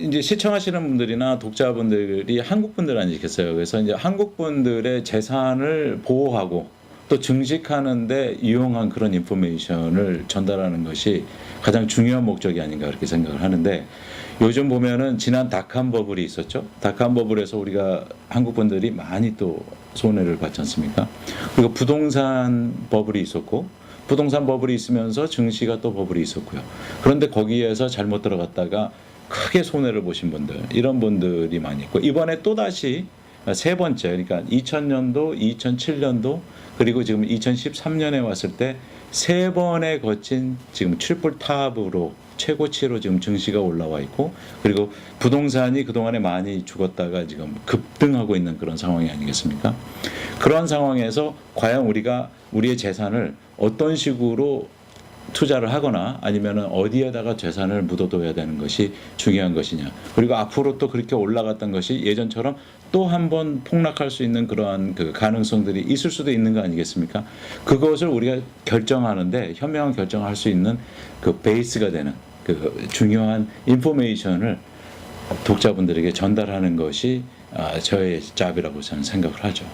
이제 시청하시는 분들이나 독자분들이 한국 분들 아니겠어요. 그래서 이제 한국 분들의 재산을 보호하고 또 증식하는데 이용한 그런 인포메이션을 전달하는 것이 가장 중요한 목적이 아닌가 그렇게 생각을 하는데 요즘 보면은 지난 닥한 버블이 있었죠. 닥한 버블에서 우리가 한국 분들이 많이 또 손해를 봤지 않습니까? 그리고 부동산 버블이 있었고 부동산 버블이 있으면서 증시가 또 버블이 있었고요. 그런데 거기에서 잘못 들어갔다가 크게 손해를 보신 분들 이런 분들이 많이 있고 이번에 또 다시 세 번째 그러니까 2000년도, 2007년도 그리고 지금 2013년에 왔을 때 세 번에 거친 지금 트리플 탑으로 최고치로 지금 증시가 올라와 있고 그리고 부동산이 그동안에 많이 죽었다가 지금 급등하고 있는 그런 상황이 아니겠습니까? 그러한 상황에서 과연 우리가 우리의 재산을 어떤 식으로 투자를 하거나 아니면은 어디에다가 재산을 묻어둬야 되는 것이 중요한 것이냐. 그리고 앞으로 또 그렇게 올라갔던 것이 예전처럼 또 한 번 폭락할 수 있는 그러한 그 가능성들이 있을 수도 있는 거 아니겠습니까? 그것을 우리가 결정하는데 현명한 결정할 수 있는 그 베이스가 되는 그 중요한 인포메이션을 독자분들에게 전달하는 것이 아, 저의 잡이라고 저는 생각을 하죠.